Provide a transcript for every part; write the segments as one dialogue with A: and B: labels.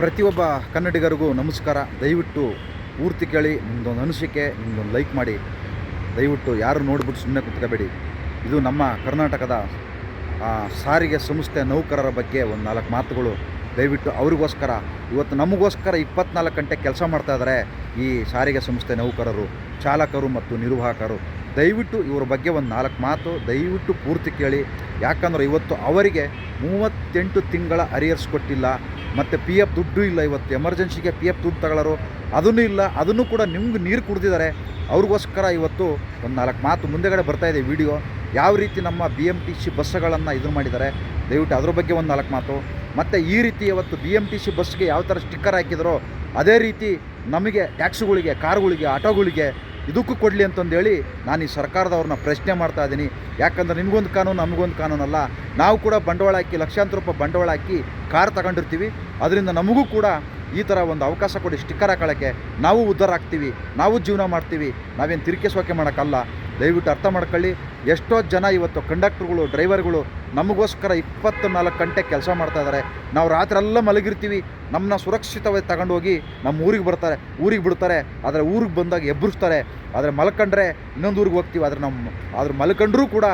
A: ಪ್ರತಿಯೊಬ್ಬ ಕನ್ನಡಿಗರಿಗೂ ನಮಸ್ಕಾರ. ದಯವಿಟ್ಟು ಪೂರ್ತಿ ಕೇಳಿ ನಿಮ್ಮದೊಂದು ಅನಿಸಿಕೆ ನಿಮ್ಮದೊಂದು ಲೈಕ್ ಮಾಡಿ. ದಯವಿಟ್ಟು ಯಾರು ನೋಡ್ಬಿಟ್ಟು ಸುಮ್ಮನೆ ಕುತ್ಕೋಬೇಡಿ. ಇದು ನಮ್ಮ ಕರ್ನಾಟಕದ ಸಾರಿಗೆ ಸಂಸ್ಥೆ ನೌಕರರ ಬಗ್ಗೆ ಒಂದು ನಾಲ್ಕು ಮಾತುಗಳು. ದಯವಿಟ್ಟು ಅವ್ರಿಗೋಸ್ಕರ, ಇವತ್ತು ನಮಗೋಸ್ಕರ ಇಪ್ಪತ್ನಾಲ್ಕು ಗಂಟೆ ಕೆಲಸ ಮಾಡ್ತಾ ಇದ್ದಾರೆ ಈ ಸಾರಿಗೆ ಸಂಸ್ಥೆ ನೌಕರರು, ಚಾಲಕರು ಮತ್ತು ನಿರ್ವಾಹಕರು. ದಯವಿಟ್ಟು ಇವರ ಬಗ್ಗೆ ಒಂದು ನಾಲ್ಕು ಮಾತು ದಯವಿಟ್ಟು ಪೂರ್ತಿ ಕೇಳಿ. ಯಾಕಂದ್ರೆ ಇವತ್ತು ಅವರಿಗೆ ಮೂವತ್ತೆಂಟು ತಿಂಗಳ ಅರಿಯರ್ಸ್ ಕೊಟ್ಟಿಲ್ಲ. ಮತ್ತು ಪಿ ಎಫ್ ದುಡ್ಡು ಇಲ್ಲ ಇವತ್ತು. ಎಮರ್ಜೆನ್ಸಿಗೆ ಪಿ ಎಫ್ ದುಡ್ಡು ತಗೊಳ್ಳೋರು ಅದನ್ನೂ ಇಲ್ಲ. ಅದನ್ನು ಕೂಡ ನಿಮ್ಗೆ ನೀರು ಕುಡಿದಿದ್ದಾರೆ. ಅವ್ರಿಗೋಸ್ಕರ ಇವತ್ತು ಒಂದು ನಾಲ್ಕು ಮಾತು ಮುಂದೆಗಡೆ ಇದೆ ವಿಡಿಯೋ. ಯಾವ ರೀತಿ ನಮ್ಮ ಬಿ ಎಂ ಟಿ ಸಿ ಬಸ್ಸುಗಳನ್ನು ಇದು ಮಾಡಿದ್ದಾರೆ. ದಯವಿಟ್ಟು ಅದ್ರ ಬಗ್ಗೆ ಒಂದು ನಾಲ್ಕು ಮಾತು. ಮತ್ತು ಈ ರೀತಿ ಇವತ್ತು ಬಿ ಎಂ ಟಿ ಸಿ ಬಸ್ಗೆ ಯಾವ ಥರ ಸ್ಟಿಕ್ಕರ್ ಹಾಕಿದರೋ, ಅದೇ ರೀತಿ ನಮಗೆ ಟ್ಯಾಕ್ಸಿಗಳಿಗೆ ಕಾರುಗಳಿಗೆ ಆಟೋಗಳಿಗೆ ಇದಕ್ಕೂ ಕೊಡಲಿ ಅಂತಂದೇಳಿ ನಾನು ಈ ಸರ್ಕಾರದವ್ರನ್ನ ಪ್ರಶ್ನೆ ಮಾಡ್ತಾ ಇದ್ದೀನಿ. ಯಾಕಂದ್ರೆ ನಿಮಗೊಂದು ಕಾನೂನು, ನಮಗೊಂದು ಕಾನೂನಲ್ಲ. ನಾವು ಕೂಡ ಬಂಡವಾಳ ಹಾಕಿ, ಲಕ್ಷಾಂತರ ರೂಪಾಯಿ ಬಂಡವಾಳ ಹಾಕಿ ಕಾರ್ ತಗೊಂಡಿರ್ತೀವಿ. ಅದರಿಂದ ನಮಗೂ ಕೂಡ ಈ ಥರ ಒಂದು ಅವಕಾಶ ಕೊಡಿ, ಸ್ಟಿಕ್ಕರ್ ಹಾಕೊಳ್ಳೋಕ್ಕೆ. ನಾವು ಉದ್ಧಾರ ಆಗ್ತೀವಿ. ನಾವು ಜೀವನ ಮಾಡ್ತೀವಿ. ನಾವೇನು ತಿರುಕೆ ಸೋಕೆ ಮಾಡೋಕ್ಕಲ್ಲ. ದಯವಿಟ್ಟು ಅರ್ಥ ಮಾಡ್ಕೊಳ್ಳಿ. ಎಷ್ಟೋ ಜನ ಇವತ್ತು ಕಂಡಕ್ಟ್ರುಗಳು ಡ್ರೈವರ್ಗಳು ನಮಗೋಸ್ಕರ ಇಪ್ಪತ್ತು ನಾಲ್ಕು ಗಂಟೆ ಕೆಲಸ ಮಾಡ್ತಾ ಇದ್ದಾರೆ. ನಾವು ರಾತ್ರಿ ಎಲ್ಲ ಮಲಗಿರ್ತೀವಿ. ನಮ್ಮನ್ನ ಸುರಕ್ಷಿತವಾಗಿ ತಗೊಂಡೋಗಿ ನಮ್ಮ ಊರಿಗೆ ಬರ್ತಾರೆ. ಊರಿಗೆ ಬಿಡ್ತಾರೆ. ಆದರೆ ಊರಿಗೆ ಬಂದಾಗ ಎಬ್ಬರಿಸ್ತಾರೆ ಆದರೆ ಮಲ್ಕಂಡ್ರೆ ಇನ್ನೊಂದು ಊರಿಗೆ ಹೋಗ್ತೀವಿ. ಆದರೆ ನಮ್ಮ, ಆದ್ರೆ ಮಲ್ಕೊಂಡ್ರೂ ಕೂಡ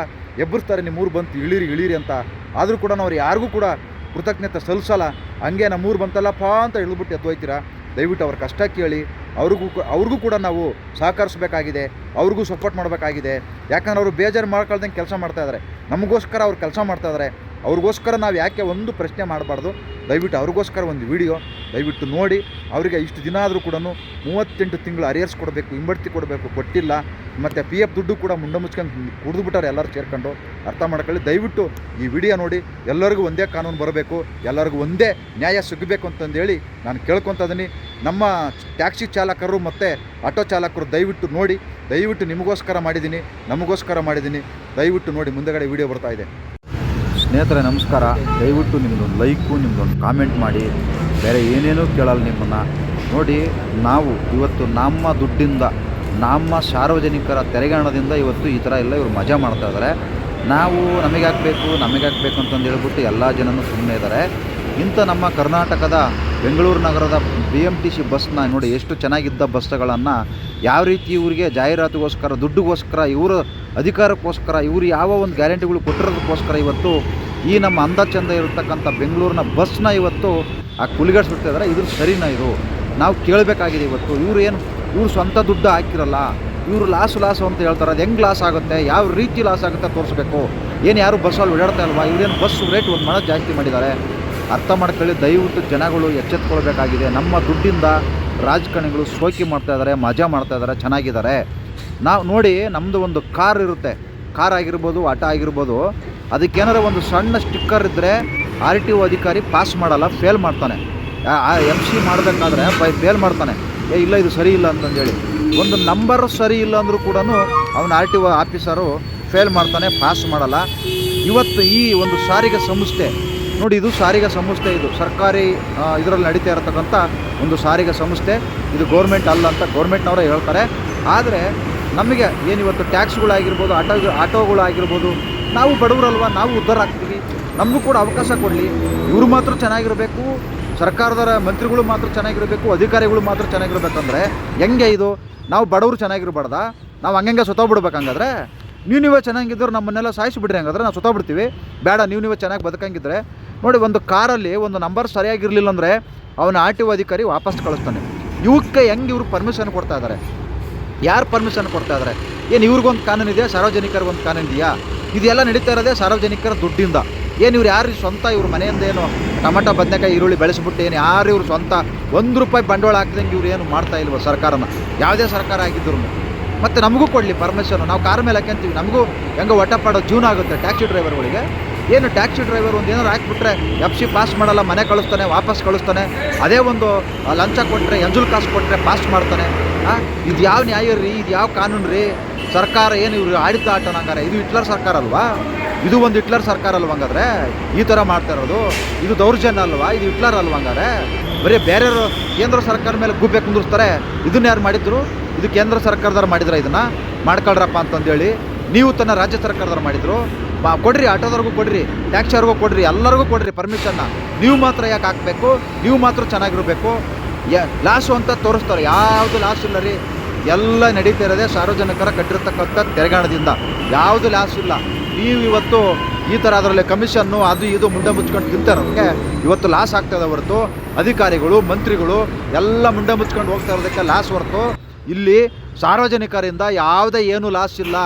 A: ಎಬ್ಬರಿಸ್ತಾರೆ ನಿಮ್ಮ ಊರು ಬಂತು, ಇಳೀರಿ ಇಳೀರಿ ಅಂತ. ಆದರೂ ಕೂಡ ನಾವು ಯಾರಿಗೂ ಕೂಡ ಕೃತಜ್ಞತೆ ಸಲ್ಲಿಸಲ್ಲ. ಹಂಗೆ ನಮ್ಮೂರು ಬಂತಲ್ಲಪ್ಪ ಅಂತ ಹೇಳ್ಬಿಟ್ಟು ಎದ್ದು ಹೋಯ್ತೀರಾ? ದಯವಿಟ್ಟು ಅವ್ರ ಕಷ್ಟ ಕೇಳಿ, ಅವ್ರಿಗೂ ಅವ್ರಿಗೂ ಕೂಡ ನಾವು ಸಹಕರಿಸಬೇಕಾಗಿದೆ, ಅವ್ರಿಗೂ ಸಪೋರ್ಟ್ ಮಾಡಬೇಕಾಗಿದೆ. ಯಾಕಂದ್ರೆ ಅವರು ಬೇಜಾರು ಮಾಡ್ಕೊಳ್ದಂಗೆ ಕೆಲಸ ಮಾಡ್ತಾ ಇದ್ದಾರೆ ನಮಗೋಸ್ಕರ ಅವ್ರು ಕೆಲಸ ಮಾಡ್ತಾ ಇದ್ದಾರೆ ಅವ್ರಿಗೋಸ್ಕರ ನಾವು ಯಾಕೆ ಒಂದು ಪ್ರಶ್ನೆ ಮಾಡಬಾರ್ದು? ದಯವಿಟ್ಟು ಅವ್ರಿಗೋಸ್ಕರ ಒಂದು ವಿಡಿಯೋ ದಯವಿಟ್ಟು ನೋಡಿ. ಅವರಿಗೆ ಇಷ್ಟು ದಿನ ಆದರೂ ಕೂಡ ಮೂವತ್ತೆಂಟು ತಿಂಗಳು ಅರಿಯರ್ಸ್ ಕೊಡಬೇಕು, ಹಿಂಬಡ್ತಿ ಕೊಡಬೇಕು ಕೊಟ್ಟಿಲ್ಲ. ಮತ್ತು ಪಿ ಎಫ್ ದುಡ್ಡು ಕೂಡ ಮುಂಡ ಮುಚ್ಕೊಂಡು ಕುಡಿದ್ಬಿಟ್ಟಾರೆ ಎಲ್ಲರೂ ಸೇರ್ಕೊಂಡು ಅರ್ಥ ಮಾಡ್ಕೊಳ್ಳಿ. ದಯವಿಟ್ಟು ಈ ವಿಡಿಯೋ ನೋಡಿ. ಎಲ್ಲರಿಗೂ ಒಂದೇ ಕಾನೂನು ಬರಬೇಕು. ಎಲ್ಲರಿಗೂ ಒಂದೇ ನ್ಯಾಯ ಸಿಗಬೇಕು ಅಂತಂದೇಳಿ ನಾನು ಕೇಳ್ಕೊತ ಇದೀನಿ. ನಮ್ಮ ಟ್ಯಾಕ್ಸಿ ಚಾಲಕರು ಮತ್ತು ಆಟೋ ಚಾಲಕರು ದಯವಿಟ್ಟು ನೋಡಿ. ದಯವಿಟ್ಟು ನಿಮಗೋಸ್ಕರ ಮಾಡಿದ್ದೀನಿ, ನಮಗೋಸ್ಕರ ಮಾಡಿದ್ದೀನಿ. ದಯವಿಟ್ಟು ನೋಡಿ ಮುಂದೆಗಡೆ ವಿಡಿಯೋ ಬರ್ತಾ ಇದೆ. ಸ್ನೇಹಿತರೆ, ನಮಸ್ಕಾರ. ದಯವಿಟ್ಟು ನಿಮ್ಮದೊಂದು ಲೈಕು ನಿಮ್ಮದೊಂದು ಕಾಮೆಂಟ್ ಮಾಡಿ. ಬೇರೆ ಏನೇನೂ ಕೇಳಲ್ಲ ನಿಮ್ಮನ್ನು. ನೋಡಿ, ನಾವು ಇವತ್ತು ನಮ್ಮ ದುಡ್ಡಿಂದ, ನಮ್ಮ ಸಾರ್ವಜನಿಕರ ತೆರಿಗೆ ಹಣದಿಂದ ಇವತ್ತು ಈ ಥರ ಎಲ್ಲ ಇವರು ಮಜಾ ಮಾಡ್ತಾ ಇದ್ದಾರೆ ನಾವು ನಮಗೆ ಹಾಕಬೇಕು ನಮಗೆ ಹಾಕಬೇಕು ಅಂತಂದು ಹೇಳ್ಬಿಟ್ಟು ಎಲ್ಲ ಜನನೂ ಸುಮ್ಮನೆ ಇದ್ದಾರೆ ಇಂಥ ನಮ್ಮ ಕರ್ನಾಟಕದ ಬೆಂಗಳೂರು ನಗರದ ಬಿ ಎಂ ಟಿ ಸಿ ಬಸ್ನ ನೋಡಿ ಎಷ್ಟು ಚೆನ್ನಾಗಿದ್ದ ಬಸ್ಗಳನ್ನು ಯಾವ ರೀತಿ ಇವರಿಗೆ ಜಾಹೀರಾತಿಗೋಸ್ಕರ, ದುಡ್ಡುಗೋಸ್ಕರ, ಇವರು ಅಧಿಕಾರಕ್ಕೋಸ್ಕರ, ಇವರು ಯಾವ ಒಂದು ಗ್ಯಾರಂಟಿಗಳು ಕೊಟ್ಟಿರೋದಕ್ಕೋಸ್ಕರ ಇವತ್ತು ಈ ನಮ್ಮ ಅಂದ ಚಂದ ಇರತಕ್ಕಂಥ ಬೆಂಗಳೂರಿನ ಬಸ್ನ ಇವತ್ತು ಆ ಕುಲಿಗಾಡ್ಸ್ಬಿಡ್ತಾ ಇದ್ದಾರೆ ಇದ್ರ ಸರಿನಾ ಇದು? ನಾವು ಕೇಳಬೇಕಾಗಿದೆ ಇವತ್ತು. ಇವರು ಏನು, ಇವರು ಸ್ವಂತ ದುಡ್ಡು ಹಾಕಿರಲ್ಲ, ಇವರು ಲಾಸು ಲಾಸು ಅಂತ ಹೇಳ್ತಾರೆ. ಅದು ಹೆಂಗೆ ಲಾಸ್ ಆಗುತ್ತೆ? ಯಾವ ರೀತಿ ಲಾಸ್ ಆಗುತ್ತೆ ತೋರಿಸ್ಬೇಕು? ಏನು ಯಾರು ಬಸ್ಸಲ್ಲಿ ಓಡಾಡ್ತಾ ಇಲ್ವಾ? ಇವರೇನು ಬಸ್ ರೇಟ್ ಒಂದು ಮಾಡೋದು ಜಾಸ್ತಿ ಮಾಡಿದ್ದಾರೆ. ಅರ್ಥ ಮಾಡ್ಕೊಳ್ಳಿ, ದಯವಿಟ್ಟು ಜನಗಳು ಎಚ್ಚೆತ್ಕೊಳ್ಬೇಕಾಗಿದೆ. ನಮ್ಮ ದುಡ್ಡಿಂದ ರಾಜಕಾರಣಿಗಳು ಶೋಕಿ ಮಾಡ್ತಾ ಇದ್ದಾರೆ, ಮಜಾ ಮಾಡ್ತಾ ಇದ್ದಾರೆ, ಚೆನ್ನಾಗಿದ್ದಾರೆ. ನಾವು ನೋಡಿ ನಮ್ಮದು ಒಂದು ಕಾರ್ ಇರುತ್ತೆ. ಕಾರ್ ಆಗಿರ್ಬೋದು, ಆಟ ಆಗಿರ್ಬೋದು ಅದಕ್ಕೇನಾರ ಒಂದು ಸಣ್ಣ ಸ್ಟಿಕ್ಕರ್ ಇದ್ದರೆ ಆರ್ ಟಿ ಒ ಅಧಿಕಾರಿ ಪಾಸ್ ಮಾಡಲ್ಲ, ಫೇಲ್ ಮಾಡ್ತಾನೆ. ಎಂ ಸಿ ಮಾಡಬೇಕಾದ್ರೆ ಬೈ ಫೇಲ್ ಮಾಡ್ತಾನೆ. ಏ, ಇಲ್ಲ, ಇದು ಸರಿ ಇಲ್ಲ ಅಂತಂದೇಳಿ. ಒಂದು ನಂಬರ್ ಸರಿ ಇಲ್ಲ ಅಂದರೂ ಕೂಡ ಅವನ R T O officer fail ಮಾಡ್ತಾನೆ, ಪಾಸ್ ಮಾಡಲ್ಲ. ಇವತ್ತು ಈ ಒಂದು ಸಾರಿಗೆ ಸಂಸ್ಥೆ ನೋಡಿ, ಇದು ಸಾರಿಗೆ ಸಂಸ್ಥೆ ಇದು. ಸರ್ಕಾರಿ ಇದರಲ್ಲಿ ನಡೀತಾ ಇರತಕ್ಕಂಥ ಒಂದು ಸಾರಿಗೆ ಸಂಸ್ಥೆ. ಇದು ಗೌರ್ಮೆಂಟ್ ಅಲ್ಲ ಅಂತ ಗೌರ್ಮೆಂಟ್ನವರೇ ಹೇಳ್ತಾರೆ. ಆದರೆ, ನಮಗೆ ಏನಿವತ್ತು ಟ್ಯಾಕ್ಸ್ಗಳಾಗಿರ್ಬೋದು, ಆಟೋ, ಆಟೋಗಳಾಗಿರ್ಬೋದು, ನಾವು ಬಡವರಲ್ವ, ನಾವು ಉದ್ಧಾರ ಆಗ್ತೀವಿ. ನಮಗೂ ಕೂಡ ಅವಕಾಶ ಕೊಡಲಿ. ಇವರು ಮಾತ್ರ ಚೆನ್ನಾಗಿರಬೇಕು ಸರ್ಕಾರದ ಮಂತ್ರಿಗಳು ಮಾತ್ರ ಚೆನ್ನಾಗಿರಬೇಕು, ಅಧಿಕಾರಿಗಳು ಮಾತ್ರ ಚೆನ್ನಾಗಿರ್ಬೇಕಂದ್ರೆ, ಹೆಂಗೆ ಇದು? ನಾವು ಬಡವರು ಚೆನ್ನಾಗಿರ್ಬಾರ್ದಾ? ನಾವು ಹಂಗಂಗೆ ಸುತ್ತೋಗ್ಬಿಡ್ಬೇಕು ಹಂಗಾದ್ರೆ? ನೀವು ನೀವೇ ಚೆನ್ನಾಗಿದ್ದರೆ ನಮ್ಮನ್ನೆಲ್ಲ ಸಾಯಿಸಿಬಿಡ್ರಿ ಹಂಗಾದ್ರೆ, ನಾವು ಸುತ್ತೋಗ್ಬಿಡ್ತೀವಿ ಬೇಡ, ನೀವು ನೀವೇ ಚೆನ್ನಾಗಿ ಬದುಕಂಗಿದ್ರೆ. ನೋಡಿ, ಒಂದು ಕಾರಲ್ಲಿ ಒಂದು ನಂಬರ್ ಸರಿಯಾಗಿರಲಿಲ್ಲ ಅಂದರೆ ಅವನ ಆರ್ ಟಿ ಒ ಅಧಿಕಾರಿ ವಾಪಸ್ ಕಳಿಸ್ತಾನೆ. ಇವಕ್ಕೆ ಹೆಂಗೆ ಇವ್ರು ಪರ್ಮಿಷನ್ ಕೊಡ್ತಾ ಇದ್ದಾರೆ ಯಾರು ಪರ್ಮಿಷನ್ ಕೊಡ್ತಾ ಇದ್ದಾರೆ ಏನು ಇವ್ರಿಗೊಂದು ಕಾನೂನು ಇದೆಯಾ? ಸಾರ್ವಜನಿಕರಿಗೊಂದು ಕಾನೂನು ಇದೆಯಾ? ಇದೆಲ್ಲ ನಡೀತಾ ಇರೋದೇ ಸಾರ್ವಜನಿಕರ ದುಡ್ಡಿಂದ. ಏನು ಇವ್ರು ಯಾರು ಸ್ವಂತ ಇವ್ರ ಮನೆಯಿಂದ ಏನು ಟೊಮೆಟೊ, ಬದನೆಕಾಯಿ, ಈರುಳ್ಳಿ ಬೆಳೆಸ್ಬಿಟ್ಟು ಏನು ಯಾರು ಇವ್ರು ಸ್ವಂತ? ಒಂದು ರೂಪಾಯಿ ಬಂಡವಾಳ ಹಾಕ್ದಂಗೆ ಇವ್ರು ಏನು ಮಾಡ್ತಾ ಇಲ್ವ ಸರ್ಕಾರನ? ಯಾವುದೇ ಸರ್ಕಾರ ಆಗಿದ್ರು ಮತ್ತು ನಮಗೂ ಕೊಡಲಿ ಪರ್ಮಿಷನ್ ನಾವು ಕಾರ್ ಮೇಲೆ ಹಾಕ್ಯಂತೀವಿ. ನಮಗೂ ಹೆಂಗೆ ಹೊಟ್ಟೆ ಪಾಡೋ ಜೀವನ ಆಗುತ್ತೆ ಟ್ಯಾಕ್ಸಿ ಡ್ರೈವರ್ಗಳಿಗೆ. ಏನು ಟ್ಯಾಕ್ಸಿ ಡ್ರೈವರ್ ಒಂದು ಏನಾರು ಹಾಕ್ಬಿಟ್ರೆ ಎಫ್ ಸಿ ಪಾಸ್ ಮಾಡಲ್ಲ, ಮನೆ ಕಳಿಸ್ತಾನೆ, ವಾಪಸ್ ಕಳಿಸ್ತಾನೆ, ಅದೇ ಒಂದು ಲಂಚ ಕೊಟ್ಟರೆ ಎಂಜುಲ್ ಕಾಸು ಕೊಟ್ಟರೆ ಪಾಸ್ ಮಾಡ್ತಾನೆ. ಇದು ಯಾವ ನ್ಯಾಯ ರೀ? ಇದು ಯಾವ ಕಾನೂನು ರೀ? ಸರ್ಕಾರ ಏನು ಇವರು ಆಡಿತ ಆಟ ಹಂಗಾರೆ? ಇದು ಹಿಟ್ಲರ್ ಸರ್ಕಾರ ಅಲ್ವಾ? ಇದು ಒಂದು ಹಿಟ್ಲರ್ ಸರ್ಕಾರ ಅಲ್ವಾ ಹಂಗಾದ್ರೆ? ಈ ಥರ ಮಾಡ್ತಾ ಇರೋದು. ಇದು ದೌರ್ಜನ್ಯ ಅಲ್ವಾ? ಇದು ಹಿಟ್ಲರ್ ಅಲ್ವಾ ಹಂಗಾರೆ? ಬರೀ ಬೇರೆಯವರು ಕೇಂದ್ರ ಸರ್ಕಾರ ಮೇಲೆ ಗುಬ್ಬೆ ಕುಂದಿರ್ಸ್ತಾರೆ. ಇದನ್ನ ಯಾರು ಮಾಡಿದ್ರು? ಇದು ಕೇಂದ್ರ ಸರ್ಕಾರದವ್ರು ಮಾಡಿದ್ರೆ ಇದನ್ನ? ಮಾಡ್ಕೊಳ್ರಪ್ಪ ಅಂತಂದೇಳಿ ನೀವು ತನ್ನ ರಾಜ್ಯ ಸರ್ಕಾರದವ್ರು ಮಾಡಿದ್ರು. ಬಾ, ಕೊಡ್ರಿ, ಆಟೋದವ್ರಿಗೂ ಕೊಡ್ರಿ, ಟ್ಯಾಕ್ಸಿಯವ್ರಿಗೂ ಕೊಡ್ರಿ, ಎಲ್ಲರಿಗೂ ಕೊಡ್ರಿ ಪರ್ಮಿಷನ್ನ ನೀವು ಮಾತ್ರ ಯಾಕೆ ಹಾಕಬೇಕು? ನೀವು ಮಾತ್ರ ಚೆನ್ನಾಗಿರಬೇಕು. ಯ, ಲಾಸು ಅಂತ ತೋರಿಸ್ತಾರೆ. ಯಾವುದು ಲಾಸ್ ಇಲ್ಲ ರೀ. ಎಲ್ಲ ನಡೀತಾ ಇರೋದೇ ಸಾರ್ವಜನಿಕರ ಕಟ್ಟಿರ್ತಕ್ಕಂಥ ತೆರೆಗಾಣದಿಂದ. ಯಾವುದು ಲಾಸ್ ಇಲ್ಲ. ನೀವು ಇವತ್ತು ಈ ಥರ ಅದರಲ್ಲಿ ಕಮಿಷನ್ನು ಅದು ಇದು ಮುಂಡೆ ಮುಚ್ಕೊಂಡು ತಿಂತಾರೋದಕ್ಕೆ ಇವತ್ತು ಲಾಸ್ ಆಗ್ತದೆ ಹೊರತು. ಅಧಿಕಾರಿಗಳು, ಮಂತ್ರಿಗಳು ಎಲ್ಲ ಮುಂಡೆ ಮುಚ್ಕೊಂಡು ಹೋಗ್ತಾ ಇರೋದಕ್ಕೆ ಲಾಸ್ ಹೊರತು. ಇಲ್ಲಿ ಸಾರ್ವಜನಿಕರಿಂದ ಯಾವುದೇ ಏನು ಲಾಸ್ ಇಲ್ಲ.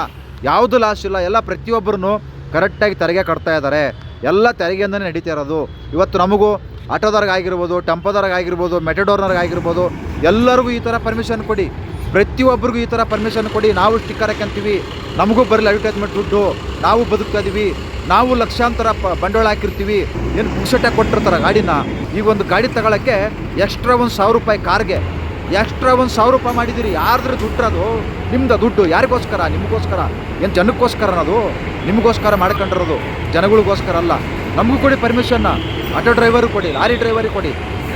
A: ಯಾವುದು ಲಾಸ್ ಇಲ್ಲ, ಎಲ್ಲ ಪ್ರತಿಯೊಬ್ಬರೂ ಕರೆಕ್ಟಾಗಿ ತೆರಿಗೆ ಕಟ್ತಾ ಇದ್ದಾರೆ. ಎಲ್ಲ ತೆರಿಗೆಯಿಂದನೇ ನಡೀತಾ ಇರೋದು. ಇವತ್ತು ನಮಗೂ ಆಟೋದವ್ರಿಗಾಗಿರ್ಬೋದು ಟೆಂಪೋದವ್ರಿಗಾಗಿರ್ಬೋದು ಮೆಟಡೋರ್ನವ್ರಿಗಾಗಿರ್ಬೋದು ಎಲ್ಲರಿಗೂ ಈ ಥರ ಪರ್ಮಿಷನ್ ಕೊಡಿ. ಪ್ರತಿಯೊಬ್ಬರಿಗೂ ಈ ಥರ ಪರ್ಮಿಷನ್ ಕೊಡಿ. ನಾವು ಸ್ಟಿಕ್ಕರ್ ಹಾಕಂತೀವಿ ನಮಗೂ ಬರಲಿ ಅಡ್ವರ್ಟೈಸ್ಮೆಂಟ್ ದುಡ್ಡು. ನಾವು ಬದುಕ್ತಾ ನಾವು ಲಕ್ಷಾಂತರ ಪ, ಬಂಡವಾಳ ಹಾಕಿರ್ತೀವಿ. ಏನು ಪುಕ್ಷಟೆ ಕೊಟ್ಟಿರ್ತಾರೆ ಗಾಡಿನ. ಈಗ ಒಂದು ಗಾಡಿ ತಗೊಳ್ಳೋಕ್ಕೆ ಎಕ್ಸ್ಟ್ರಾ ಒಂದು ಸಾವಿರ ರೂಪಾಯಿ ಕಾರ್ಗೆ ಎಕ್ಸ್ಟ್ರಾ ಒಂದು ಸಾವಿರ ರೂಪಾಯಿ ಮಾಡಿದ್ದೀರಿ. ಯಾರ್ದ್ರ ದುಡ್ಡು ಅದು ನಿಮ್ದು ದುಡ್ಡು ಯಾರಿಗೋಸ್ಕರ? ನಿಮಗೋಸ್ಕರ? ಏನು ಜನಕ್ಕೋಸ್ಕರ ಅನ್ನೋದು ನಿಮಗೋಸ್ಕರ ಮಾಡ್ಕೊಂಡಿರೋದು. ಜನಗಳಿಗೋಸ್ಕರ ಅಲ್ಲ. ನಮಗೂ ಕೊಡಿ ಪರ್ಮಿಷನ್ನ ಆಟೋ ಡ್ರೈವರ್ ಕೊಡಿ, ಲಾರಿ ಡ್ರೈವರಿಗೆ ಕೊಡಿ.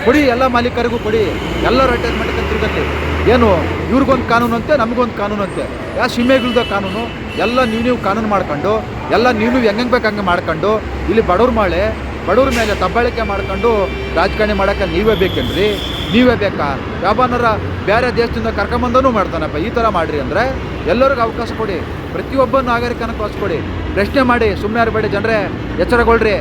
A: ಕೊಡಿ, ಎಲ್ಲ ಮಾಲೀಕರಿಗೂ ಕೊಡಿ. ಎಲ್ಲರೂ ಅಟ್ಯಾಚ್ಮೆಂಟ್ ತಿರುಗತ್ತೆ ಏನು, ಇವ್ರಿಗೊಂದು ಕಾನೂನು ಅಂತೆ ನಮಗೊಂದು ಕಾನೂನು ಅಂತೆ ಯಾ ಸೀಮೆಗಿಲ್ದ ಕಾನೂನು, ಎಲ್ಲ ನೀವು ನೀವು ಕಾನೂನು ಮಾಡ್ಕೊಂಡು, ಎಲ್ಲ ನೀವು ನೀವು ಹೆಂಗೆ ಬೇಕು ಹಂಗೆ ಮಾಡ್ಕೊಂಡು, ಇಲ್ಲಿ ಬಡವ್ರ ಮಾಳೆ ಬಡವ್ರ ಮೇಲೆ ದಬ್ಬಾಳಿಕೆ ಮಾಡ್ಕೊಂಡು ರಾಜಕಾರಣಿ ಮಾಡೋಕ್ಕೆ ನೀವೇ ಬೇಕೇನ್ರಿ? ನೀವೇ ಬೇಕಾ? ವ್ಯಾಪಾರ ಬೇರೆ ದೇಶದಿಂದ ಕರ್ಕೊಂಬಂದನೂ ಮಾಡ್ತಾನಪ್ಪ. ಈ ಥರ ಮಾಡಿರಿ ಅಂದರೆ ಎಲ್ಲರಿಗೂ ಅವಕಾಶ ಕೊಡಿ. ಪ್ರತಿಯೊಬ್ಬ ನಾಗರಿಕನ ಕೊಡಿ ಪ್ರಶ್ನೆ ಮಾಡಿ ಸುಮ್ಮನೆ ಇರಬೇಡಿ ಜನರೇ. ಎಚ್ಚರಗೊಳ್ರಿ.